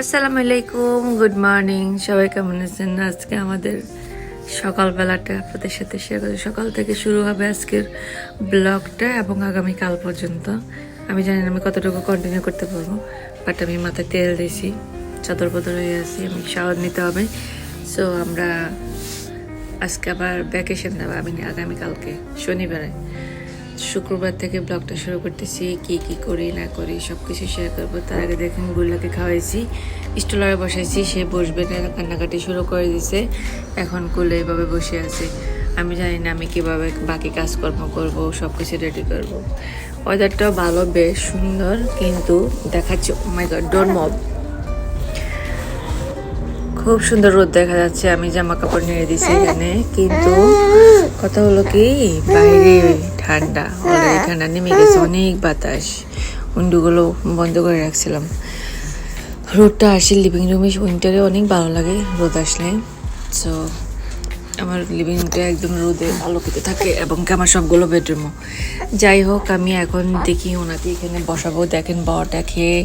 আসসালামু আলাইকুম good morning সবাই কেমন আছেন? আজকে আমাদের সকালবেলাটা আপনাদের সাথে শেয়ার করি সকাল থেকে শুরু হবে আজকের ব্লগটা এবং আগামীকাল পর্যন্ত। আমি জানি না আমি কতটুকু কন্টিনিউ করতে পারব বাট আমি মাথায় তেল দিয়েছি, চাদর বদর হয়ে আছি, আমি শাওয়ার নিতে হবে। সো আমরা আজকে আবার ভ্যাকেশন দেবো আমি আগামীকালকে, শনিবারে। শুক্রবার থেকে ব্লগটা শুরু করতেছি, কি কি করি, না করি সব কিছু শেয়ার করব। তার আগে দেখেন গুল্লাকে খাওয়াইছি, স্টলারে বসাইছি, সে বসবে না কান্নাকাটি শুরু করে দিছে। এখন কুলে এভাবে বসে আছে। আমি জানি না আমি কীভাবে বাকি কাজকর্ম করব সব কিছু রেডি করব। ওয়েদারটাও ভালো, বেশ সুন্দর, কিন্তু দেখাচ্ছে মাই গড ডোর মব খুব সুন্দর রোদ দেখা যাচ্ছে আমি জামা কাপড় নিয়ে দিছি এখানে। কিন্তু কথা হলো কি বাইরে ঠান্ডা অলরেডি ঠান্ডা নেমে গেছে অনেক বাতাস। উইন্ডোগুলো বন্ধ করে রাখছিলাম। রোদটা আসে লিভিং রুমে উইন্টারে অনেক ভালো লাগে রোদ আসলে। সো আমার লিভিং রুমটা একদম রোদে আলোকিত থাকে এবং কি আমার সবগুলো বেডরুমও যাই হোক আমি এখন দেখি ওনাকে এখানে বসাবো। দেখেন বড়টা খেয়ে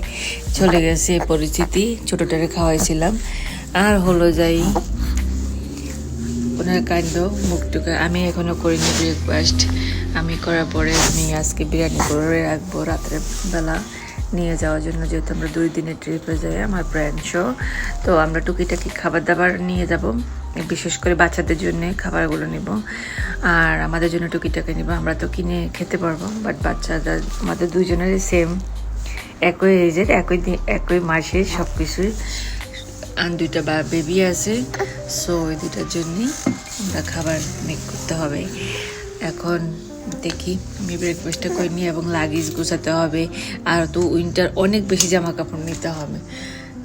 চলে গেছে পরিচিতি। ছোটোটারে খাওয়াইছিলাম। আর হলো যাই ওনার কাণ্ড, মুখটুকু আমি এখনও করিনি ব্রেকফাস্ট আমি করার পরে আমি আজকে বিরিয়ানি করে রাখব রাতের বেলা। নিয়ে যাওয়ার জন্য যেহেতু আমরা দুই দিনের ট্রিপে যাই, আমার ব্র্যান্ড শো তো আমরা টুকিটাকি খাবার দাবার নিয়ে যাব। বিশেষ করে বাচ্চাদের জন্য খাবারগুলো নিব। আর আমাদের জন্য টুকিটাকি নিব। আমরা তো কিনে খেতে পারব বাট বাচ্চাদের আমাদের দুজনেরই সেম একই এজের একই একই মাসে সব কিছুই আর দুইটা বা বেবি আছে। সো ওই দুটার জন্যই আমরা খাবার মেক করতে হবে। এখন দেখি আমি ব্রেকফাস্টটা করে নিই এবং লাগেজ গোছাতে হবে। আর তো উইন্টার অনেক বেশি জামা কাপড় নিতে হবে।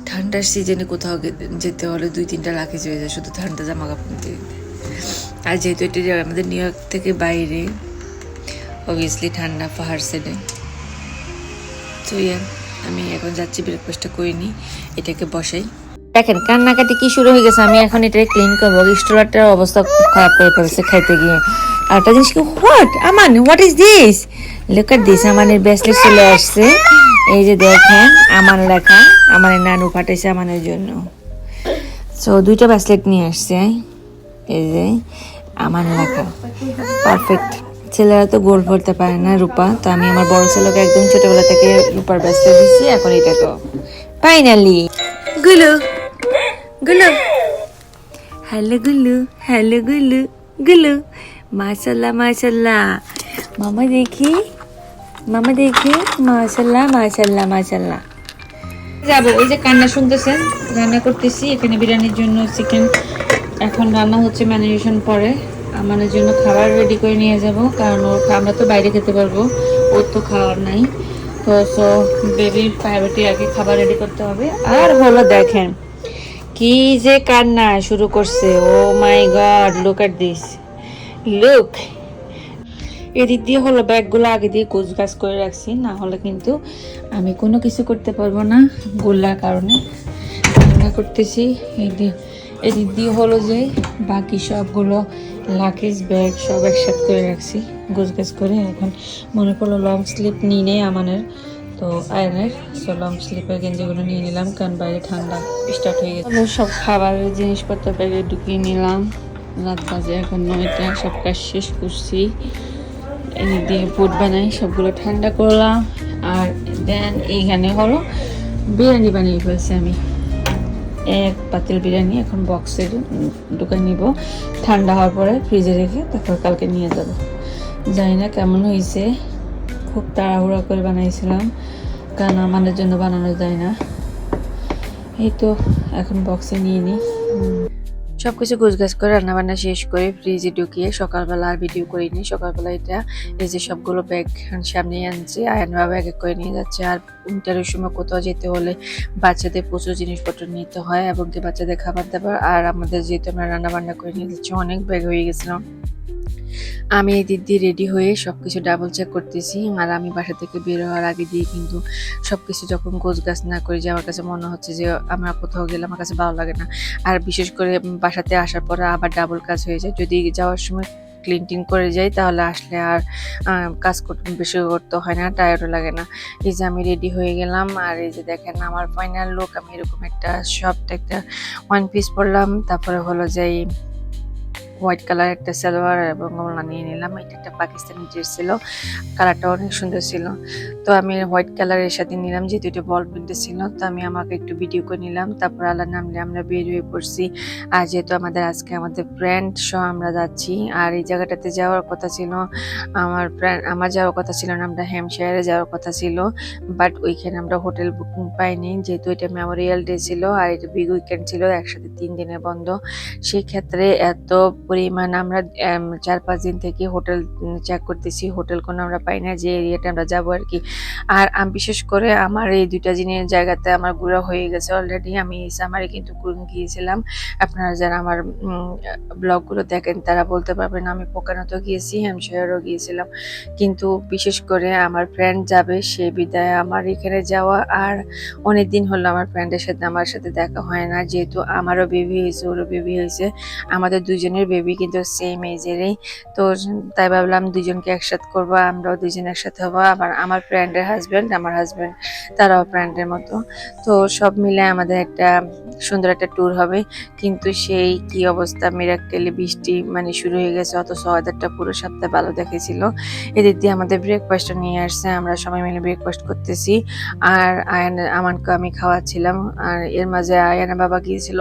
ঠান্ডার সিজনে কোথাও যেতে হলে দুই তিনটা লাগেজ হয়ে যায় শুধু ঠান্ডা জামা কাপড় নিতে। আর যেহেতু এটি আমাদের নিউ ইয়র্ক থেকে বাইরে অবভিয়াসলি ঠান্ডা পাহাড় সাইডে তো yeah, আমি এখন যাচ্ছি ব্রেকফাস্টটা করে নিই। এটাকে বসাই। দেখেন, কান্নাকাটি কি শুরু হয়ে গেছে? আমি এখন এটা ক্লিন করব। স্টোলারটার অবস্থা খুব খারাপ করে ফেলছে খাইতে গিয়ে। আর একটা জিনিস কি, what? Aman, what is this? At this আমানের bracelet চলে আসছে। এই যে দেখেন আমান লেখা, আমানের নানু পাঠাইছে আমানের জন্য। সো দুইটা ব্রেসলেট নিয়ে আসছে। এই যে আমার লেখা। পারফেক্ট ছেলেরা তো গোল পড়তে পারে না, রূপা। তো আমি আমার বড় ছেলেকে একদম ছোটবেলা থেকে রূপার ব্রেসলেট দিচ্ছি এখন এটা তো ফাইনালি গুলু গুলু হ্যালো গুলু হ্যালো গুলু গুলু মাশাল্লাহ মাশাল্লাহ মামা দেখি মামা দেখি মাশাল্লাহ মাশাল্লাহ মাশাল্লাহ যাব ওই যে কান্না শুনতেছেন? রান্না করতেছি এখানে বিরিয়ানির জন্য চিকেন এখন রান্না হচ্ছে ম্যানেজেশন পরে। আমাদের জন্য খাবার রেডি করে নিয়ে যাব কারণ ওর আমরা তো বাইরে খেতে পারব। ওর তো খাওয়ার নাই। তো সো বেবির প্রাইভেটি আগে খাবার রেডি করতে হবে। আর হলো দেখেন কি যে কান্না শুরু করছে। ও my god look at this look এদিক দিয়ে হলো ব্যাগগুলো আগে দিয়ে গোছ গাছ করে রাখছি, না হলে কিন্তু আমি কোনো কিছু করতে পারব না গোল্লার কারণে। রান্না করতেছি এই এদিক দিয়ে হলো যে বাকি সবগুলো লাকেজ ব্যাগ সব একসাথে করে রাখছি গোছ গাছ করে। এখন মনে করল লং স্লিপ নিয়ে নেই আমাদের। তো আয়নের সো লং স্লিপের গেঞ্জিগুলো নিয়ে নিলাম, কারণ বাইরে ঠান্ডা স্টার্ট হয়ে গেছে। সব খাবারের জিনিসপত্র ব্যাগে ঢুকিয়ে নিলাম। রাত বাজে, এখন নয়টা, সব কাজ শেষ করছি। এই দিয়ে বুট বানাই, সবগুলো ঠান্ডা করলাম। আর দেন এইখানে হলো বিরিয়ানি বানিয়ে ফেলছি আমি। এক পাতিল বিরিয়ানি এখন বক্সে ঢুকে নিব। ঠান্ডা হওয়ার পরে ফ্রিজে রেখে তারপর কালকে নিয়ে যাব। জানি না কেমন হয়েছে। খুব তাড়াহুড়া করে বানাইছিলাম, কারণ আমাদের জন্য বানানো যায় না। এই তো, এখন বক্সে নিয়ে নিই সব কিছু গুছগাছ করে রান্নাবান্না শেষ করে ফ্রিজে ঢুকিয়ে সকালবেলা আর ভিডিও করিনি। সকালবেলা এটা, এই যে সবগুলো ব্যাগ সামনে আনছি। আয়ন বাবা এক এক করে নিয়ে যাচ্ছে। আর উইন্টারের সময় কোথাও যেতে হলে বাচ্চাদের প্রচুর জিনিসপত্র নিতে হয় এবং কি বাচ্চাদের খাবার দাবার। আর আমাদের যেহেতু আমরা রান্না বান্না করে নিয়ে যাচ্ছি, অনেক ব্যাগ হয়ে গেছিলাম আমি এই দিয়ে রেডি হয়ে সব কিছু ডাবল চেক করতেছি আর আমি বাসা থেকে বের হওয়ার আগে দিয়ে কিন্তু সব কিছু যখন গোছ গাছ না করি যে আমার কাছে মনে হচ্ছে যে আমরা কোথাও গেলে আমার কাছে ভালো লাগে না। আর বিশেষ করে বাসাতে আসার পরে আবার ডাবল কাজ হয়ে যায়। যদি যাওয়ার সময় ক্লিন টিন করে যাই তাহলে আসলে আর কাজ করতে বেশি করতে হয় না টায়ারও লাগে না। এই যে আমি রেডি হয়ে গেলাম আর এই যে দেখেন আমার ফাইনাল লুক আমি এরকম একটা শর্ট একটা ওয়ান পিস পরলাম। তারপরে হলো যে হোয়াইট কালার একটা সালোয়ার এবং ওড়না নিয়ে নিলাম। এটা একটা পাকিস্তানি ড্রেস ছিল। কালারটা অনেক সুন্দর ছিল। তো আমি হোয়াইট কালারের সাথে নিলাম, যেহেতু এটা বল প্রিন্টে ছিল, তো আমি আমাকে একটু ভিডিও করে নিলাম। তারপর আল্লাহ নামলে আমরা বের হয়ে পড়ছি। আর যেহেতু আমাদের আজকে আমাদের ফ্রেন্ড সহ আমরা যাচ্ছি। আর এই জায়গাটাতে যাওয়ার কথা ছিল, আমার ফ্রেন্ড আমার যাওয়ার কথা ছিল না, আমরা হ্যামশায়ারে যাওয়ার কথা ছিল। বাট ওইখানে আমরা হোটেল বুকিং পাইনি। যেহেতু এটা মেমোরিয়াল ডে ছিল, আর এটা বিগ উইকেন্ড ছিল, একসাথে তিন দিনের বন্ধ। সেই ক্ষেত্রে এত পরিমাণ আমরা চার পাঁচ দিন থেকে হোটেল চেক করতেছি। হোটেল কোনো আমরা পাই না, যে এরিয়াটা আমরা যাব আর কি। আর বিশেষ করে আমার এই দুইটা জিনিস জায়গাতে আমার ঘোরা হয়ে গেছে অলরেডি আমি সামারে কিন্তু গিয়েছিলাম। আপনারা যারা আমার ব্লগগুলো দেখেন, তারা বলতে পারবেন আমি পোকানোতে গিয়েছি হ্যামশায়ারও গিয়েছিলাম। কিন্তু বিশেষ করে আমার ফ্রেন্ড যাবে, সে বিদায় আমার এখানে যাওয়া। আর অনেক দিন হলো আমার ফ্রেন্ডের সাথে, আমার সাথে দেখা হয় না। যেহেতু আমারও বেবি হয়েছে, ওরও বেবি হয়েছে। আমাদের দুজনের বেবি কিন্তু সেম এজেরই তো তাই ভাবলাম দুজনকে একসাথে করব, আমরাও দুজন একসাথে হব। আবার আমার ফ্রেন্ডের হাজব্যান্ড আমার হাজব্যান্ড তারাও ফ্রেন্ডের মতো। তো সব মিলে আমাদের একটা সুন্দর একটা ট্যুর হবে। কিন্তু সেই কি অবস্থা মিরাক্কেলে বৃষ্টি মানে শুরু হয়ে গেছে, অথচ ওয়েদারটা পুরো সপ্তাহে ভালো দেখেছিল এদিক দিয়ে আমাদের ব্রেকফাস্টও নিয়ে আসছে, আমরা সবাই মিলে ব্রেকফাস্ট করতেছি। আর আয়ান, আমানকে আমি খাওয়াচ্ছিলাম। আর এর মাঝে আয়ানা বাবা গিয়েছিল।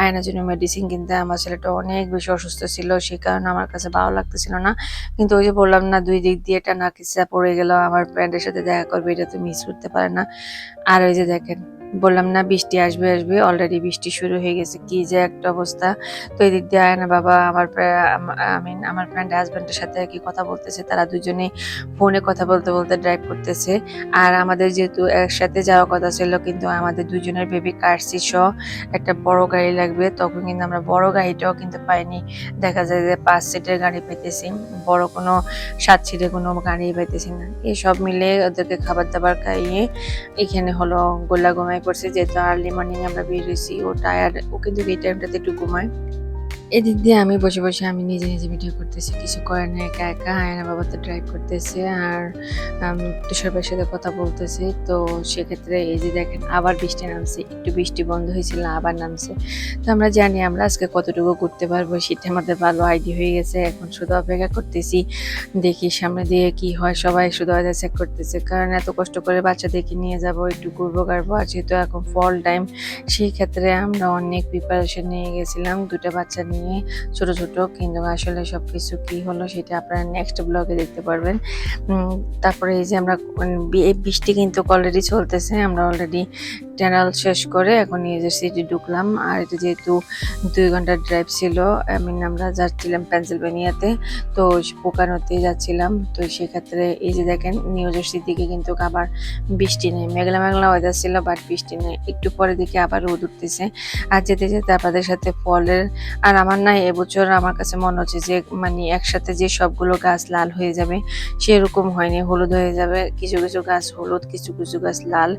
আয়নার জন্য মেডিসিন কিনতে। আমার ছেলেটা অনেক বেশি অসুস্থ ছিল, সেই কারণে আমার কাছে ভালো লাগতেছিল না। কিন্তু ওই যে বললাম না, দুই দিক দিয়ে টানা কিসা পড়ে গেল, আমার ফ্রেন্ডের সাথে দেখা করবে, এটা তো মিস করতে পারে না। আর ওই যে দেখেন বললাম, না, বৃষ্টি আসবে আসবে অলরেডি বৃষ্টি শুরু হয়ে গেছে, কি যে একটা অবস্থা। তো এদিক দিয়ে আয়না বাবা, আমার আমি আমার ফ্রেন্ড হাজব্যান্ডের সাথে আর কি কথা বলতেছে, তারা দুজনে ফোনে কথা বলতে বলতে ড্রাইভ করতেছে। আর আমাদের যেহেতু একসাথে যাওয়ার কথা ছিল, কিন্তু আমাদের দুজনের বেবি কারসি সহ একটা বড় গাড়ি লাগবে, তখন কিন্তু আমরা বড় গাড়িটাও কিন্তু পাইনি। দেখা যায় যে পাঁচ সিটের গাড়ি পেতেছি বড় কোনো সাত সিটের কোনো গাড়ি পাইতেছি না। এই সব মিলে ওদেরকে খাবার দাবার খাইয়ে এখানে হলো গোল্লা করছে যেহেতু আর্লি মর্নিং আমরা বেরিয়েছি ও টায়ার ও কিন্তু এই টাইমটাতে একটু ঘুমায়। এদিক দিয়ে আমি বসে বসে আমি নিজে নিজে ভিডিও করতেছি, কিছু করে না, একা একা আয়না বাবা তো ড্রাইভ করতেছে আর আমি তুষার সাথে কথা বলতেছি। তো সেক্ষেত্রে এই যে দেখেন, আবার বৃষ্টি নামছে, একটু বৃষ্টি বন্ধ হয়েছিল, আবার নামছে। তো আমরা জানি আমরা আজকে কতটুকু ঘুরতে পারব, সেটা আমাদের ভালো আইডিয়া হয়ে গেছে, এখন শুধু অপেক্ষা করতেছি, দেখি সামনে দিয়ে কি হয়, সবাই শুধু চেক করতেছে, কারণ এত কষ্ট করে বাচ্চাদেরকে নিয়ে যাব, একটু ঘুরবো গাড়বো আর যেহেতু এখন ফল টাইম সেই ক্ষেত্রে আমরা অনেক প্রিপারেশন নিয়ে গেছিলাম দুটো বাচ্চা নিয়ে। ছোট ছোট কিন্তু আসলে সব কিছু কী হলো সেটা আপনারা নেক্সট ব্লগে দেখতে পারবেন। তারপরে এই যে আমরা এই বৃষ্টি কিন্তু অলরেডি চলতেছে, আমরা অলরেডি ট্যানাল শেষ করে এখন নিউজের সিটি ঢুকলাম। আর এটা যেহেতু দুই ঘণ্টার ড্রাইভ ছিল আই মিন আমরা যাচ্ছিলাম পেন্সিলভেনিয়াতে তো পোকানোতে যাচ্ছিলাম। তো সেক্ষেত্রে এই যে দেখেন নিউ জার্সির দিকে কিন্তু আবার বৃষ্টি নেই। মেঘলা মেঘলা ওয়েদার ছিল বাট বৃষ্টি নেই। একটু পরে দিকে আবার রোদ উঠতেছে। আর যেতে যেতে আপনাদের সাথে ফলের, আর আমার না এবছর আমার কাছে মনে হচ্ছে যে মানে একসাথে যে সবগুলো গাছ লাল হয়ে যাবে, সেরকম হয়নি, হলুদ হয়ে যাবে। কিছু কিছু গাছ হলুদ, কিছু কিছু গাছ লাল।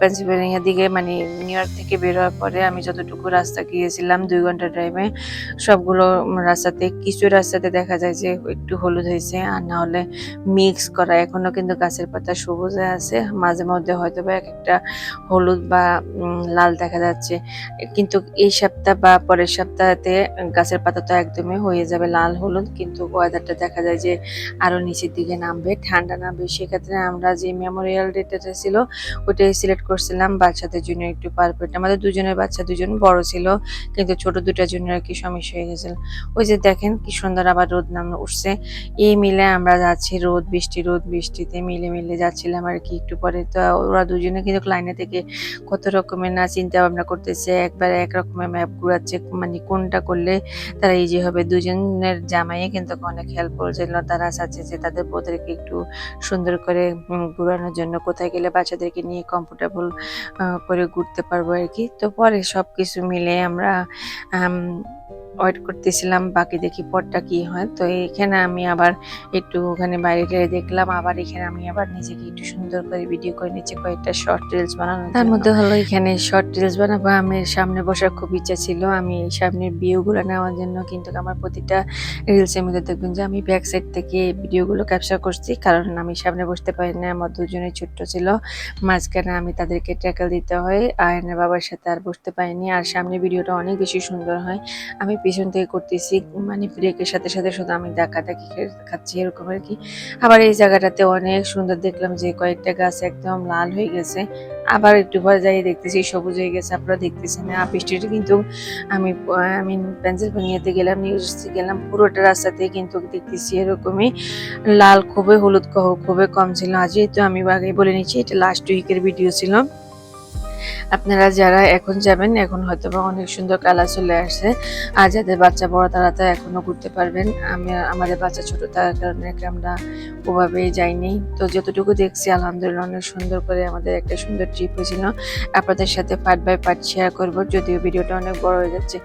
পেন্সিলভেনিয়ার দিকে মানে নিউ ইয়র্ক থেকে বের হওয়ার পরে আমি যতটুকু রাস্তা গিয়েছিলাম, দুই ঘণ্টা ড্রাইভে সবগুলো রাস্তাতে, কিছু রাস্তাতে দেখা যায় যে একটু হলুদ হয়েছে, আর না হলে মিক্স করা। এখনও কিন্তু গাছের পাতা সবুজ আছে, মাঝে মধ্যে হয়তো বা এক একটা হলুদ বা লাল দেখা যাচ্ছে। কিন্তু এই সপ্তাহ বা পরের সপ্তাহতে গাছের পাতা তো একদমই হয়ে যাবে লাল হলুদ, কিন্তু ওয়েদারটা দেখা যায় যে আরও নিচের দিকে নামবে, ঠান্ডা নামবে। সেক্ষেত্রে আমরা যে মেমোরিয়াল ডেটা ছিল ওইটাই সিলেক্ট করছিলাম বাচ্চাদের জন্য একটু পারফেক্ট আমাদের দুজনের বাচ্চা দুজন বড় ছিল, কিন্তু ছোট দুটার জন্য আর কি সমস্যা হয়ে গেছিল ওই যে দেখেন কি সুন্দর আবার রোদ নাম উঠছে। এই মিলে আমরা যাচ্ছি রোদ, বৃষ্টি, রোদ, বৃষ্টিতে মিলে মিলে যাচ্ছিলাম আর কি একটু পরে। তো ওরা দুজনে কিন্তু লাইনে থেকে কত রকমের না চিন্তা ভাবনা করতেছে, একবার এক রকমের ম্যাপ ঘুরাচ্ছে মানে কোনটা করলে তারা ইজি হবে। দুজনের জামাইয়ে কিন্তু অনেক হেল্প করেছিল, তারা চাচ্ছে যে তাদের বোধদেরকে একটু সুন্দর করে ঘোরানোর জন্য কোথায় গেলে বাচ্চাদেরকে নিয়ে কমফোর্টেবল করে ঘুরতে পারব আর কি। তো পরে সব কিছু মিলে আমরা আম, ওয়েট করতেছিলাম বাকি দেখি পরটা কি হয়। তো এখানে আমি আবার একটু ওখানে বাইরে গিয়ে দেখলাম আবার এখানে আমি আবার নিজেকে একটু সুন্দর করে ভিডিও করে নিচ্ছি কয়েকটা শর্ট রিলস বানানো তার মধ্যে হলো এখানে শর্ট রিলস বানাবো আমি সামনে বসার খুব ইচ্ছা ছিল আমি সামনের ভিউগুলো নেওয়ার জন্য কিন্তু আমার প্রতিটা রিলসের মধ্যে দেখবেন যে আমি ব্যাক সাইড থেকে ভিডিওগুলো ক্যাপচার করছি কারণ আমি সামনে বসতে পারি না আমার দুজনে ছোট্ট ছিল। মাঝখানে আমি তাদেরকে ট্যাকেল দিতে হয় আয়নের বাবার সাথে আর বসতে পারিনি আর সামনে ভিডিওটা অনেক বেশি সুন্দর হয়। আমি পিছন থেকে করতেছি মানে ব্রেকের সাথে সাথে শুধু আমি দেখা দেখি খাচ্ছি এরকম আর কি। আবার এই জায়গাটাতে অনেক সুন্দর দেখলাম যে কয়েকটা গাছ একদম লাল হয়ে গেছে। আবার একটু পরে যাই দেখতেছি, সবুজ হয়ে গেছে, আপনারা দেখতেছেন। আর বৃষ্টিটা কিন্তু আমি আমি পেন্সিলভেনিয়াতে গেলাম নিউজে গেলাম, পুরোটা রাস্তাতে কিন্তু দেখতেছি এরকমই। লাল খুবই হলুদ খুবই কম ছিল। আজ তো আমি আগে বলে নিচ্ছি, এটা লাস্ট উইকের ভিডিও ছিল। আপনারা যারা এখন যাবেন, এখন হয়তো বা অনেক সুন্দর কালার চলে আসছে। আর যাদের বাচ্চা বড়, তারা তো এখনও ঘুরতে পারবেন। আমি, আমাদের বাচ্চা ছোট, তার কারণে আমরা ওভাবেই যাইনি। তো যতটুকু দেখছি, আলহামদুলিল্লাহ অনেক সুন্দর করে আমাদের একটা সুন্দর ট্রিপ হয়েছিল। আপনাদের সাথে পার্ট বাই পার্ট শেয়ার করব, যদিও ভিডিওটা অনেক বড় হয়ে যাচ্ছে।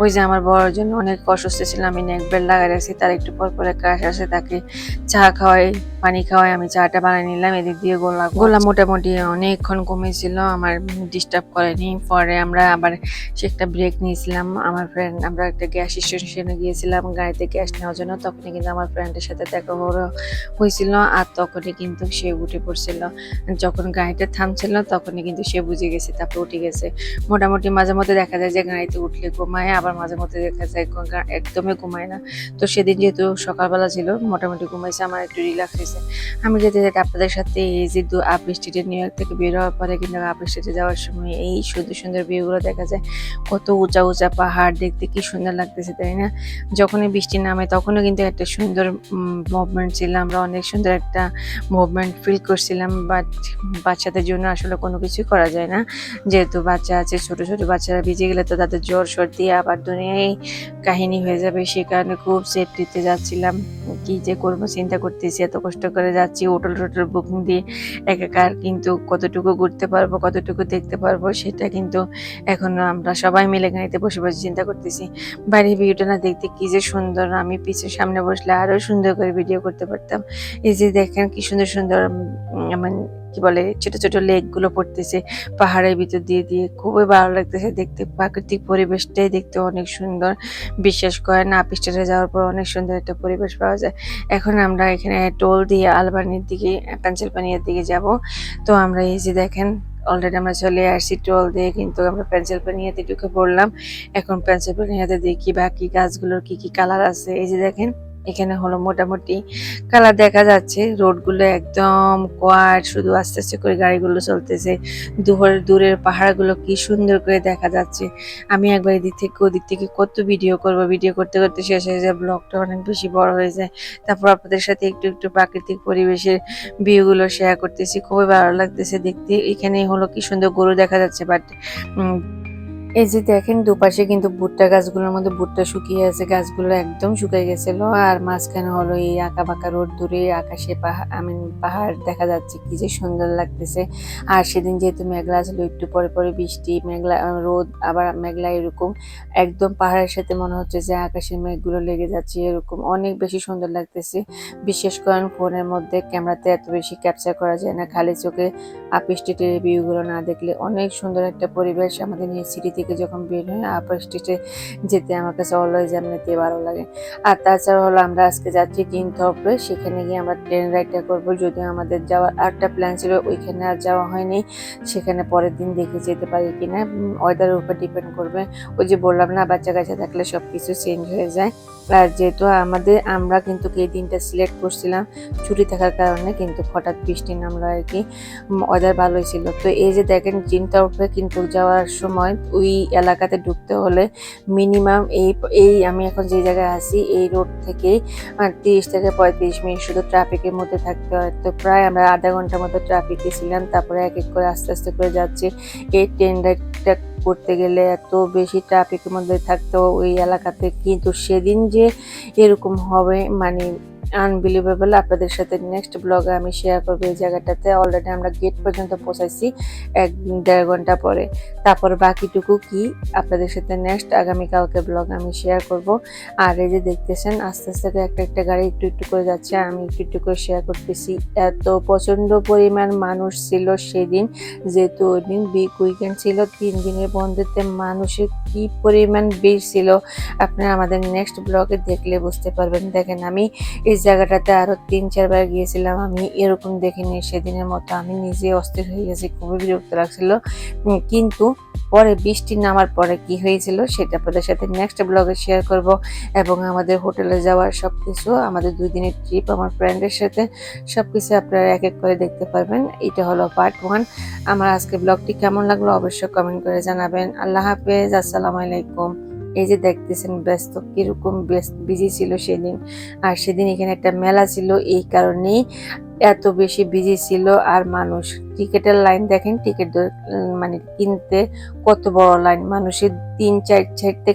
ওই যে আমার বড়র জন্য অনেক অসুস্থ ছিল, আমি নেক বেল্ট লাগাই রাখছি, তার একটু পর পরে কাশ আসে, তাকে চা খাওয়াই, পানি খাওয়াই, আমি চাটা বানিয়ে নিলাম, এদিক দিয়ে গোলা গোলা মোটামুটি অনেকক্ষণ কমেছিল আমার ডিস্টার্ব করেনি। পরে আমরা আবার সে একটা ব্রেক নিয়েছিলাম। আমার ফ্রেন্ড আমরা একটা গ্যাস স্টেশনে গিয়েছিলাম, গাড়িতে গ্যাস নেওয়ার জন্য। তখনই কিন্তু আমার ফ্রেন্ডের সাথে দেখা হয়েছিল আর তখনই কিন্তু সে উঠে পড়ছিল। যখন গাড়িটা থামছিল, তখনই কিন্তু সে বুঝে গেছে, তারপর উঠে গেছে। মোটামুটি মাঝে মধ্যে দেখা যায় যে গাড়িতে উঠলে ঘুমায়, আবার মাঝে মধ্যে দেখা যায় একদমই ঘুমায় না। তো সেদিন যেহেতু সকালবেলা ছিল, মোটামুটি ঘুমাইছে, আমার একটু রিল্যাক্স হয়েছে। আমি যেতে যেতে আপনাদের সাথে এই যে দু আপ স্ট্রিটে নিউ ইয়র্ক থেকে বের হওয়ার পরে কিন্তু আপ স্ট্রিটে যাওয়ার সময় এই সুন্দর সুন্দর ভিউগুলো দেখা যায়, কত উঁচা উঁচা পাহাড় দেখতে কি সুন্দর লাগতেছে, তাই না? যখনই বৃষ্টি নামে তখনও কিন্তু একটা সুন্দর মুভমেন্ট ছিল আমরা অনেক সুন্দর একটা মুভমেন্ট ফিল করছিলাম বাট বাচ্চাদের জন্য আসলে কোনো কিছুই করা যায় না। যেহেতু বাচ্চা আছে, ছোট ছোট বাচ্চারা ভিজে গেলে তো তাদের জ্বর সর্দি, আবার দুনিয়ায় কাহিনী হয়ে যাবে, সে কারণে খুব সেফটিতে যাচ্ছিলাম। কি যে করব, চিন্তা করতেছি, এত কষ্ট করে যাচ্ছি হোটেল টোটেল বুকিং দিয়ে একাকার কিন্তু কতটুকু ঘুরতে পারব, কতটুকু দেখতে পারব সেটা কিন্তু এখন আমরা সবাই মিলে গাড়িতে বসে বসে চিন্তা করতেছি। বাইরের ভিডিওটা না দেখতে কি যে সুন্দর। আমি পিছের সামনে বসলে আরও সুন্দর করে ভিডিও করতে পারতাম। এই যে দেখেন কি সুন্দর সুন্দর মানে কি বলে, ছোট ছোট লেকগুলো পড়তেছে পাহাড়ের ভিতর দিয়ে দিয়ে। খুবই ভালো লাগতেছে দেখতে। প্রাকৃতিক পরিবেশটাই দেখতে অনেক সুন্দর। বিশ্বাস করেন, আপিস্টারে যাওয়ার পর অনেক সুন্দর একটা পরিবেশ পাওয়া যায়। এখন আমরা এখানে টোল দিয়ে আলবানির দিকে, পেন্সিলভানিয়ার দিকে যাব। তো আমরা এই যে দেখেন অলরেডি আমরা চলে আসছি টোল দিয়ে, কিন্তু আমরা পেন্সিল পেন্সিলভানিয়াতে ঢুকে পড়লাম। এখন পেন্সিল পেনিয়াতে দেখি বাকি গাছগুলোর কি কি কালার আছে। এই যে দেখেন এখানে হলো মোটামুটি কালার দেখা যাচ্ছে। রোডগুলো একদম কোয়াট শুধু আস্তে আস্তে করে গাড়িগুলো চলতেছে। দূর দূরের পাহাড়গুলো কি সুন্দর করে দেখা যাচ্ছে। আমি একবার এদিক থেকে ওদিক থেকে কত ভিডিও করব। ভিডিও করতে করতে শেষ হয়ে যায় ব্লগটা অনেক বেশি বড় হয়ে যায়। তারপর আপনাদের সাথে একটু একটু প্রাকৃতিক পরিবেশের ভিউগুলো শেয়ার করতেছি। খুবই ভালো লাগতেছে দেখতে। এখানে হলো কি সুন্দর গরু দেখা যাচ্ছে বাট এই যে দেখেন, দুপাশে কিন্তু ভুট্টা গাছগুলোর মধ্যে ভুট্টা শুকিয়ে আছে, গাছগুলো একদম শুকিয়ে গেছিল। আর মাঝখানে হলো এই আঁকা বাঁকা রোড দূরে আকাশে পাহাড় আমি পাহাড় দেখা যাচ্ছে, কি যে সুন্দর লাগতেছে। আর সেদিন যেহেতু মেঘলা ছিল, একটু পরে পরে বৃষ্টি, মেঘলা রোদ, আবার মেঘলা এরকম। একদম পাহাড়ের সাথে মনে হচ্ছে যে আকাশের মেঘগুলো লেগে যাচ্ছে এরকম। অনেক বেশি সুন্দর লাগতেছে। বিশেষ করেন ফোনের মধ্যে ক্যামেরাতে এত বেশি ক্যাপচার করা যায় না। খালি চোখে আপ স্ট্রিটের ভিউগুলো না দেখলে অনেক সুন্দর একটা পরিবেশ আমাদের নিয়ে সিটি থেকে যখন বের হই আপার স্ট্রিটে যেতে আমার কাছে অলওয়েজ এমনিতে ভালো লাগে। আর তাছাড়া হলো আমরা আজকে যাচ্ছি তিন থপে সেখানে গিয়ে আমরা ট্রেন রাইডটা করব। যদিও আমাদের যাওয়ার আরেকটা প্ল্যান ছিল, ওইখানে আর যাওয়া হয়নি। সেখানে পরের দিন দেখে যেতে পারি কিনা ওয়েদারের উপর ডিপেন্ড করবে। ওই যে বললাম না, বাচ্চা কাছে থাকলে সব কিছু চেঞ্জ হয়ে যায়। আর যেহেতু আমাদের, আমরা কিন্তু এই দিনটা সিলেক্ট করছিলাম, ছুটি থাকার কারণে কিন্তু হঠাৎ বৃষ্টি নামলো আর কি ওয়েদার ভালোই ছিল। তো এই যে দেখেন চিন্তা উঠবে কিন্তু যাওয়ার সময় ওই এলাকাতে ঢুকতে হলে মিনিমাম এই এই আমি এখন যে জায়গায় আছি, এই রোড থেকে তিরিশ থেকে পঁয়ত্রিশ মিনিট শুধু ট্রাফিকের মধ্যে থাকতে হয়। তো প্রায় আমরা আধা ঘণ্টার মতো ট্রাফিকে ছিলাম, তারপরে এক এক করে আস্তে আস্তে করে যাচ্ছি। এই ট্রেন রাইডটা করতে গেলে এত বেশি ট্রাফিকের মধ্যে থাকতো ওই এলাকাতে। কিন্তু সেদিন যে এরকম হবে মানে আনবিলিভেবল আপনাদের সাথে নেক্সট ব্লগে আমি শেয়ার করব এই জায়গাটাতে। অলরেডি আমরা গেট পর্যন্ত পৌঁছাইছি এক দেড় ঘণ্টা পরে। তারপর বাকিটুকু কি আপনাদের সাথে নেক্সট আগামীকালকে ব্লগ আমি শেয়ার করব। আর এই যে দেখতেছেন, আস্তে আস্তে একটা একটা গাড়ি একটু একটু করে যাচ্ছে। আমি একটু একটু করে শেয়ার করতেছি। এত প্রচণ্ড পরিমাণ মানুষ ছিল সেদিন। যেহেতু ওই দিন বিগ উইকেন্ড ছিল, তিন দিনের বন্ধুতে মানুষের কি পরিমাণ ভিড় ছিল। আপনারা আমাদের নেক্সট ব্লগে দেখলে বুঝতে পারবেন। দেখেন আমি এই জায়গাটাতে আরও তিন, চারবার গিয়েছিলাম। আমি এরকম দেখিনি, সেদিনের মতো আমি নিজে অস্থির হয়ে গেছি, খুবই বিরক্ত লাগছিল। কিন্তু পরে বৃষ্টি নামার পরে কি হয়েছিল সেটা আপনাদের সাথে নেক্সট ব্লগে শেয়ার করব এবং আমাদের হোটেলে যাওয়ার সব কিছু আমাদের দুই দিনের ট্রিপ আমার ফ্রেন্ডের সাথে সব কিছু আপনারা এক এক করে দেখতে পারবেন। এটা হলো পার্ট ওয়ান আমার আজকে ব্লগটি কেমন লাগল অবশ্যই কমেন্ট করে জানাবেন। আল্লাহ হাফেজ, আসসালামু আলাইকুম। এই যে দেখতেছেন, ব্যস্ত কীরকম বিজি ছিল সেদিন। আর সেদিন এখানে একটা মেলা ছিল, এই কারণেই এত বেশি বিজি ছিল। আর মানুষ, টিকেটের লাইন দেখেন, টিকিট মানে কিনতে কত বড় লাইন মানুষের তিন চার থেকে